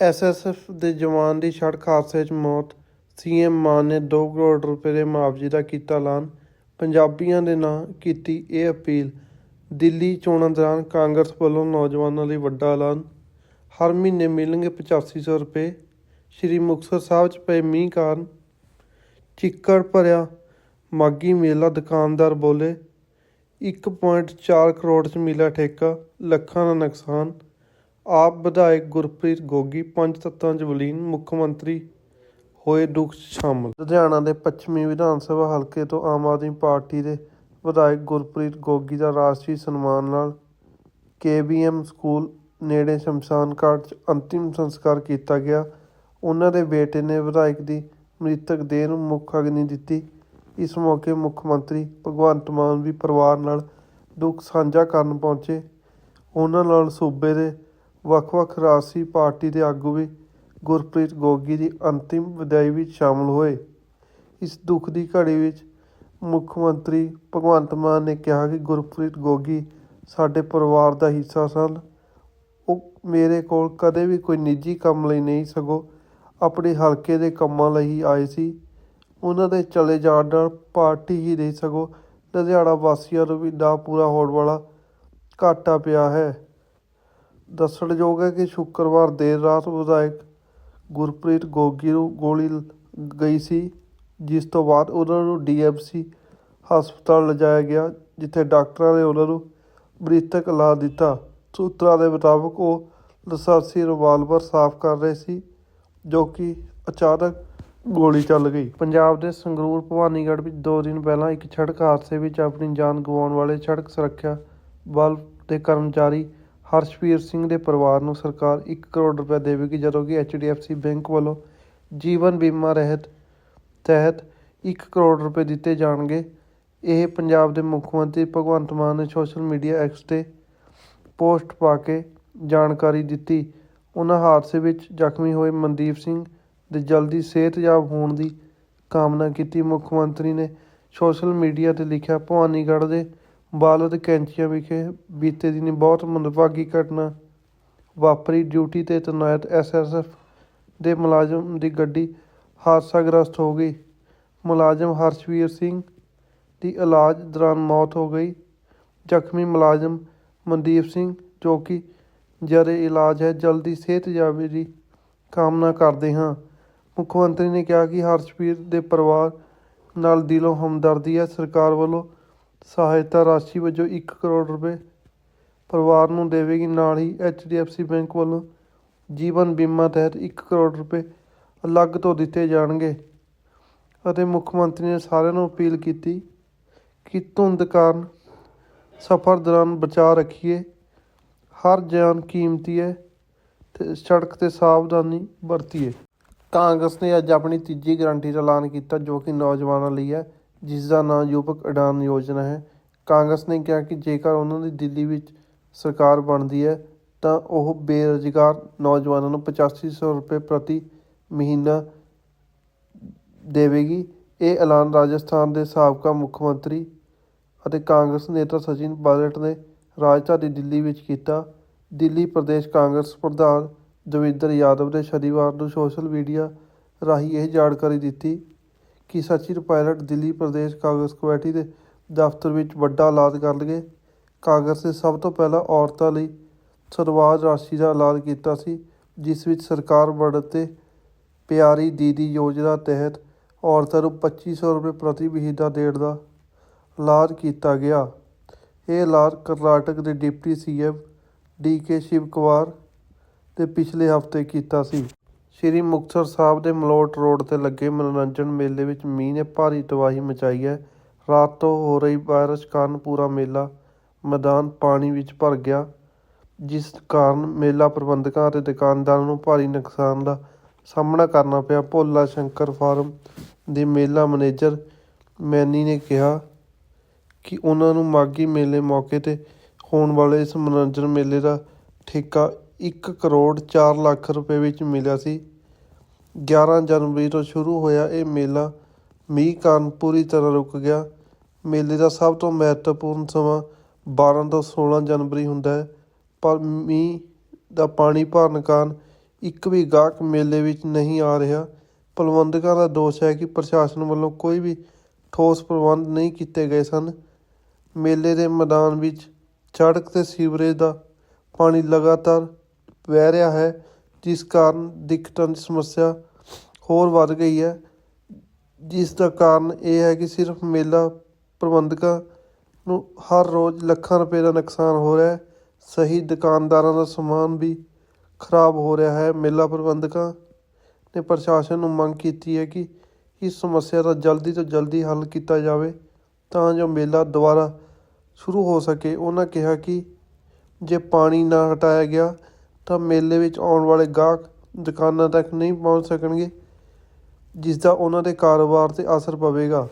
SSF ਦੇ ਜਵਾਨ ਦੀ ਸੜਕ ਹਾਦਸੇ 'ਚ ਮੌਤ। ਸੀਐਮ ਮਾਨ ਨੇ 2 ਕਰੋੜ ਰੁਪਏ ਦੇ ਮੁਆਵਜ਼ੇ ਦਾ ਕੀਤਾ ਐਲਾਨ। ਪੰਜਾਬੀਆਂ ਦੇ ਨਾਂ ਕੀਤੀ ਇਹ ਅਪੀਲ। ਦਿੱਲੀ ਚੋਣਾਂ ਦੌਰਾਨ ਕਾਂਗਰਸ ਵੱਲੋਂ ਨੌਜਵਾਨਾਂ ਲਈ ਵੱਡਾ ਐਲਾਨ। ਹਰ ਮਹੀਨੇ ਮਿਲਣਗੇ 8500 ਰੁਪਏ। ਸ਼੍ਰੀ ਮੁਕਤਸਰ ਸਾਹਿਬ 'ਚ ਪਏ ਮੀਂਹ ਕਾਰਨ ਚਿੱਕੜ ਭਰਿਆ। ਮਾਗੀ ਮੇਲਾ ਦੁਕਾਨਦਾਰ ਬੋਲੇ। 1.4 ਕਰੋੜ 'ਚ ਮਿਲਿਆ ਠੇਕਾ। ਲੱਖਾਂ ਦਾ ਨੁਕਸਾਨ। ਆਪ ਵਿਧਾਇਕ ਗੁਰਪ੍ਰੀਤ ਗੋਗੀ, ਪੰਜ ਤੱਤਾਂ 'ਚ ਵਿਲੀਨ, ਮੁੱਖ ਮੰਤਰੀ ਹੋਏ ਦੁੱਖ ਸ਼ਾਮਲ। ਲੁਧਿਆਣਾ ਦੇ ਪੱਛਮੀ ਵਿਧਾਨ ਸਭਾ ਹਲਕੇ ਤੋਂ ਆਮ ਆਦਮੀ ਪਾਰਟੀ ਦੇ ਵਿਧਾਇਕ ਗੁਰਪ੍ਰੀਤ ਗੋਗੀ ਦਾ ਰਾਸ਼ਟਰੀ ਸਨਮਾਨ ਨਾਲ ਕੇਬੀਐਮ ਸਕੂਲ ਨੇੜੇ ਸ਼ਮਸ਼ਾਨ ਘਾਟ 'ਚ ਅੰਤਿਮ ਸੰਸਕਾਰ ਕੀਤਾ ਗਿਆ। ਉਹਨਾਂ ਦੇ ਬੇਟੇ ਨੇ ਵਿਧਾਇਕ ਦੀ ਮ੍ਰਿਤਕ ਦੇਹ ਨੂੰ ਮੁੱਖ ਅਗਨੀ ਦਿੱਤੀ। ਇਸ ਮੌਕੇ ਮੁੱਖ ਮੰਤਰੀ ਭਗਵੰਤ ਮਾਨ ਵੀ ਪਰਿਵਾਰ ਨਾਲ ਦੁੱਖ ਸਾਂਝਾ ਕਰਨ ਪਹੁੰਚੇ। ਉਹਨਾਂ ਨਾਲ ਸੂਬੇ ਦੇ ਵੱਖ-ਵੱਖ ਰਾਜਸੀ ਪਾਰਟੀ ਦੇ ਆਗੂ ਵੀ ਗੁਰਪ੍ਰੀਤ ਗੋਗੀ ਦੀ ਅੰਤਿਮ ਵਿਦਾਈ ਵਿੱਚ ਸ਼ਾਮਲ ਹੋਏ। ਇਸ ਦੁੱਖ ਦੀ ਘੜੀ ਵਿੱਚ ਮੁੱਖ ਮੰਤਰੀ ਭਗਵੰਤ ਮਾਨ ਨੇ ਕਿਹਾ ਕਿ ਗੁਰਪ੍ਰੀਤ ਗੋਗੀ ਸਾਡੇ ਪਰਿਵਾਰ ਦਾ ਹਿੱਸਾ ਸਨ। ਉਹ ਮੇਰੇ ਕੋਲ ਕਦੇ ਵੀ ਕੋਈ ਨਿੱਜੀ ਕੰਮ ਲਈ ਨਹੀਂ ਸਗੋਂ ਆਪਣੇ ਹਲਕੇ ਦੇ ਕੰਮਾਂ ਲਈ ਹੀ ਆਏ ਸੀ। ਉਹਨਾਂ ਦੇ ਚਲੇ ਜਾਣ ਨਾਲ ਪਾਰਟੀ ਹੀ ਨਹੀਂ ਸਗੋਂ ਲੁਧਿਆਣਾ ਵਾਸੀਆਂ ਨੂੰ ਵੀ ਨਾ ਪੂਰਾ ਹੋਣ ਵਾਲਾ ਘਾਟਾ ਪਿਆ ਹੈ। ਦੱਸਣਯੋਗ ਹੈ ਕਿ ਸ਼ੁੱਕਰਵਾਰ ਦੇਰ ਰਾਤ ਵਿਧਾਇਕ ਗੁਰਪ੍ਰੀਤ ਗੋਗੀ ਨੂੰ ਗੋਲੀ ਗਈ ਸੀ, ਜਿਸ ਤੋਂ ਬਾਅਦ ਉਹਨਾਂ ਨੂੰ ਡੀਐਮਸੀ ਹਸਪਤਾਲ ਲਿਜਾਇਆ ਗਿਆ, ਜਿੱਥੇ ਡਾਕਟਰਾਂ ਨੇ ਉਹਨਾਂ ਨੂੰ ਮ੍ਰਿਤਕ ਐਲਾਨ ਦਿੱਤਾ। ਸੂਤਰਾਂ ਦੇ ਮੁਤਾਬਕ ਉਹ ਲਸਾਸੀ ਰਿਵਾਲਵਰ ਸਾਫ਼ ਕਰ ਰਹੇ ਸੀ, ਜੋ ਕਿ ਅਚਾਨਕ ਗੋਲੀ ਚੱਲ ਗਈ। ਪੰਜਾਬ ਦੇ ਸੰਗਰੂਰ ਭਵਾਨੀਗੜ੍ਹ ਵਿੱਚ ਦੋ ਦਿਨ ਪਹਿਲਾਂ ਇੱਕ ਸੜਕ ਹਾਦਸੇ ਵਿੱਚ ਆਪਣੀ ਜਾਨ ਗਵਾਉਣ ਵਾਲੇ ਸੜਕ ਸੁਰੱਖਿਆ ਬਲ ਦੇ ਕਰਮਚਾਰੀ ਹਰਸ਼ਵੀਰ ਸਿੰਘ ਦੇ ਪਰਿਵਾਰ ਨੂੰ ਸਰਕਾਰ 1 ਕਰੋੜ ਰੁਪਏ ਦੇਵੇਗੀ, ਜਦੋਂ ਕਿ ਐਚਡੀਐਫਸੀ ਬੈਂਕ ਵੱਲੋਂ ਜੀਵਨ ਬੀਮਾ ਰਹਿਤ ਤਹਿਤ 1 ਕਰੋੜ ਰੁਪਏ ਦਿੱਤੇ ਜਾਣਗੇ। ਇਹ ਪੰਜਾਬ ਦੇ ਮੁੱਖ ਮੰਤਰੀ ਭਗਵੰਤ ਮਾਨ ਨੇ ਸੋਸ਼ਲ ਮੀਡੀਆ ਐਕਸ ਤੇ ਪੋਸਟ ਪਾ ਕੇ ਜਾਣਕਾਰੀ ਦਿੱਤੀ। ਉਹਨਾਂ ਹਾਦਸੇ ਵਿੱਚ ਜ਼ਖਮੀ ਹੋਏ ਮਨਦੀਪ ਸਿੰਘ ਦੇ ਜਲਦੀ ਸਿਹਤਯਾਬ ਹੋਣ ਦੀ ਕਾਮਨਾ ਕੀਤੀ। ਮੁੱਖ ਮੰਤਰੀ ਨੇ ਸੋਸ਼ਲ ਮੀਡੀਆ ਤੇ ਲਿਖਿਆ, ਭਵਾਨੀਗੜ੍ਹ ਦੇ ਬਾਲਦ ਕੈਂਚੀਆਂ ਵਿਖੇ ਬੀਤੇ ਦਿਨੀ ਬਹੁਤ ਮੰਦਭਾਗੀ ਘਟਨਾ ਵਾਪਰੀ। ਡਿਊਟੀ ਤੇ ਤੈਨਾਤ ਐਸਐਸਐਫ ਦੇ ਮੁਲਾਜ਼ਮ ਦੀ ਗੱਡੀ ਹਾਦਸਾਗ੍ਰਸਤ ਹੋ ਗਈ। ਮੁਲਾਜ਼ਮ ਹਰਸ਼ਵੀਰ ਸਿੰਘ ਦੀ ਇਲਾਜ ਦੌਰਾਨ ਮੌਤ ਹੋ ਗਈ। ਜ਼ਖਮੀ ਮੁਲਾਜ਼ਮ ਮਨਦੀਪ ਸਿੰਘ, ਜੋ ਕਿ ਜਰੇ ਇਲਾਜ ਹੈ, ਜਲਦੀ ਸਿਹਤਯਾਬੀ ਦੀ ਕਾਮਨਾ ਕਰਦੇ ਹਾਂ। ਮੁੱਖ ਮੰਤਰੀ ਨੇ ਕਿਹਾ ਕਿ ਹਰਸ਼ਵੀਰ ਦੇ ਪਰਿਵਾਰ ਨਾਲ ਦਿਲੋਂ ਹਮਦਰਦੀ ਹੈ। ਸਰਕਾਰ ਵੱਲੋਂ ਸਹਾਇਤਾ ਰਾਸ਼ੀ ਵਜੋਂ 1 ਕਰੋੜ ਰੁਪਏ ਪਰਿਵਾਰ ਨੂੰ ਦੇਵੇਗੀ। ਨਾਲ ਹੀ ਐਚਡੀਐਫਸੀ ਬੈਂਕ ਵੱਲੋਂ ਜੀਵਨ ਬੀਮਾ ਤਹਿਤ 1 ਕਰੋੜ ਰੁਪਏ ਅਲੱਗ ਤੋਂ ਦਿੱਤੇ ਜਾਣਗੇ ਅਤੇ ਮੁੱਖ ਮੰਤਰੀ ਨੇ ਸਾਰਿਆਂ ਨੂੰ ਅਪੀਲ ਕੀਤੀ ਕਿ ਧੁੰਦ ਕਾਰਨ ਸਫ਼ਰ ਦੌਰਾਨ ਬਚਾਅ ਰੱਖੀਏ। ਹਰ ਜਾਨ ਕੀਮਤੀ ਹੈ ਤੇ ਸੜਕ ਤੇ ਸਾਵਧਾਨੀ ਵਰਤੀਏ। ਕਾਂਗਰਸ ਨੇ ਅੱਜ ਆਪਣੀ ਤੀਜੀ ਗਰੰਟੀ ਦਾ ਐਲਾਨ ਕੀਤਾ ਜੋ ਕਿ ਨੌਜਵਾਨਾਂ ਲਈ ਹੈ। ਜਿਸ ਦਾ ਨਾਂ ਯੁਵਕ ਉਡਾਨ ਯੋਜਨਾ ਹੈ। ਕਾਂਗਰਸ ਨੇ ਕਿਹਾ ਕਿ ਜੇਕਰ ਉਹਨਾਂ ਦੀ ਦਿੱਲੀ ਵਿੱਚ ਸਰਕਾਰ ਬਣਦੀ ਹੈ, ਤਾਂ ਉਹ ਬੇਰੁਜ਼ਗਾਰ ਨੌਜਵਾਨਾਂ ਨੂੰ 8500 ਰੁਪਏ ਪ੍ਰਤੀ ਮਹੀਨਾ ਦੇਵੇਗੀ। ਇਹ ਐਲਾਨ ਰਾਜਸਥਾਨ ਦੇ ਸਾਬਕਾ ਮੁੱਖ ਮੰਤਰੀ ਅਤੇ ਕਾਂਗਰਸ ਨੇਤਾ ਸਚਿਨ ਪਾਇਲਟ ਨੇ ਰਾਜਧਾਨੀ ਦਿੱਲੀ ਵਿੱਚ ਕੀਤਾ। ਦਿੱਲੀ ਪ੍ਰਦੇਸ਼ ਕਾਂਗਰਸ ਪ੍ਰਧਾਨ ਦਵਿੰਦਰ ਯਾਦਵ ਨੇ ਸ਼ਨੀਵਾਰ ਨੂੰ ਸੋਸ਼ਲ ਮੀਡੀਆ ਰਾਹੀਂ ਇਹ ਜਾਣਕਾਰੀ ਦਿੱਤੀ। ਕਿ ਸਚਿਨ ਪਾਇਲਟ ਦਿੱਲੀ ਪ੍ਰਦੇਸ਼ ਕਾਂਗਰਸ ਕਮੇਟੀ ਦੇ ਦਫ਼ਤਰ ਵਿੱਚ ਵੱਡਾ ਐਲਾਨ ਕਰਨਗੇ? ਕਾਂਗਰਸ ਨੇ ਸਭ ਤੋਂ ਪਹਿਲਾਂ ਔਰਤਾਂ ਲਈ ਸਰਵਾਜ ਰਾਸ਼ੀ ਦਾ ਐਲਾਨ ਕੀਤਾ ਸੀ, ਜਿਸ ਵਿੱਚ ਸਰਕਾਰ ਬਣਨ ਤੇ ਪਿਆਰੀ ਦੀਦੀ ਯੋਜਨਾ ਤਹਿਤ ਔਰਤਾਂ ਨੂੰ 2500 ਰੁਪਏ ਪ੍ਰਤੀ ਮਹੀਨਾ ਦੇਣ ਦਾ ਐਲਾਨ ਕੀਤਾ ਗਿਆ। ਇਹ ਐਲਾਨ ਕਰਨਾਟਕ ਦੇ deputy CM D K Shiva Kumar ਨੇ ਪਿਛਲੇ ਹਫ਼ਤੇ ਕੀਤਾ ਸੀ। ਸ਼੍ਰੀ ਮੁਕਤਸਰ ਸਾਹਿਬ ਦੇ ਮਲੋਟ ਰੋਡ ਤੇ ਲੱਗੇ ਮਨੋਰੰਜਨ ਮੇਲੇ ਵਿੱਚ ਮੀਂਹ ਨੇ ਭਾਰੀ ਤਬਾਹੀ ਮਚਾਈ ਹੈ। ਰਾਤ ਤੋਂ ਹੋ ਰਹੀ ਬਾਰਿਸ਼ ਕਾਰਨ ਪੂਰਾ ਮੇਲਾ ਮੈਦਾਨ ਪਾਣੀ ਵਿੱਚ ਭਰ ਗਿਆ, ਜਿਸ ਕਾਰਨ ਮੇਲਾ ਪ੍ਰਬੰਧਕਾਂ ਅਤੇ ਦੁਕਾਨਦਾਰਾਂ ਨੂੰ ਭਾਰੀ ਨੁਕਸਾਨ ਦਾ ਸਾਹਮਣਾ ਕਰਨਾ ਪਿਆ। ਭੋਲਾ ਸ਼ੰਕਰ ਫਾਰਮ ਦੇ ਮੇਲਾ ਮੈਨੇਜਰ ਮੈਨੀ ਨੇ ਕਿਹਾ ਕਿ ਉਹਨਾਂ ਨੂੰ ਮਾਘੀ ਮੇਲੇ ਮੌਕੇ ਤੇ ਹੋਣ ਵਾਲੇ ਇਸ ਮਨੋਰੰਜਨ ਮੇਲੇ ਦਾ ਠੇਕਾ ਇੱਕ ਕਰੋੜ ਚਾਰ ਲੱਖ ਰੁਪਏ ਵਿੱਚ ਮਿਲਿਆ ਸੀ। 11 ਜਨਵਰੀ ਤੋਂ ਸ਼ੁਰੂ ਹੋਇਆ ਇਹ ਮੇਲਾ, ਮੀਂਹ ਕਾਰਨ ਪੂਰੀ ਤਰ੍ਹਾਂ ਰੁਕ ਗਿਆ। ਮੇਲੇ ਦਾ ਸਭ ਤੋਂ ਮਹੱਤਵਪੂਰਨ ਸਮਾਂ 12 ਤੋਂ 16 ਜਨਵਰੀ ਹੁੰਦਾ ਹੈ, ਪਰ ਮੀਂਹ ਦਾ ਪਾਣੀ ਭਰਨ ਕਾਰਨ ਇੱਕ ਵੀ ਗਾਹਕ ਮੇਲੇ ਵਿੱਚ ਨਹੀਂ ਆ ਰਿਹਾ। ਪ੍ਰਬੰਧਕਾਂ ਦਾ ਦੋਸ਼ ਹੈ ਕਿ ਪ੍ਰਸ਼ਾਸਨ ਵੱਲੋਂ ਕੋਈ ਵੀ ਠੋਸ ਪ੍ਰਬੰਧ ਨਹੀਂ ਕੀਤੇ ਗਏ ਸਨ। ਮੇਲੇ ਦੇ ਮੈਦਾਨ ਵਿੱਚ ਸੜਕ ਤੇ ਸੀਵਰੇਜ ਦਾ ਪਾਣੀ ਲਗਾਤਾਰ ਵਹਿ ਰਿਹਾ ਹੈ, ਜਿਸ ਕਾਰਨ ਦਿੱਕਤਾਂ ਦੀ ਸਮੱਸਿਆ ਹੋਰ ਵੱਧ ਗਈ ਹੈ। ਜਿਸ ਦਾ ਕਾਰਨ ਇਹ ਹੈ ਕਿ ਸਿਰਫ ਮੇਲਾ ਪ੍ਰਬੰਧਕਾਂ ਨੂੰ ਹਰ ਰੋਜ਼ ਲੱਖਾਂ ਰੁਪਏ ਦਾ ਨੁਕਸਾਨ ਹੋ ਰਿਹਾ ਹੈ। ਸਹੀ ਦੁਕਾਨਦਾਰਾਂ ਦਾ ਸਮਾਨ ਵੀ ਖਰਾਬ ਹੋ ਰਿਹਾ ਹੈ। ਮੇਲਾ ਪ੍ਰਬੰਧਕਾਂ ਨੇ ਪ੍ਰਸ਼ਾਸਨ ਨੂੰ ਮੰਗ ਕੀਤੀ ਹੈ ਕਿ ਇਸ ਸਮੱਸਿਆ ਦਾ ਜਲਦੀ ਤੋਂ ਜਲਦੀ ਹੱਲ ਕੀਤਾ ਜਾਵੇ, ਤਾਂ ਜੋ ਮੇਲਾ ਦੁਬਾਰਾ ਸ਼ੁਰੂ ਹੋ ਸਕੇ। ਉਹਨਾਂ ਕਿਹਾ ਕਿ ਜੇ ਪਾਣੀ ਨਾ ਹਟਾਇਆ ਗਿਆ ਤਾਂ ਮੇਲੇ ਵਿੱਚ ਆਉਣ ਵਾਲੇ ਗਾਹਕ ਦੁਕਾਨਾਂ ਤੱਕ ਨਹੀਂ ਪਹੁੰਚ ਸਕਣਗੇ ਜਿਸ ਦਾ ਉਹਨਾਂ ਦੇ ਕਾਰੋਬਾਰ ਤੇ ਅਸਰ ਪਵੇਗਾ।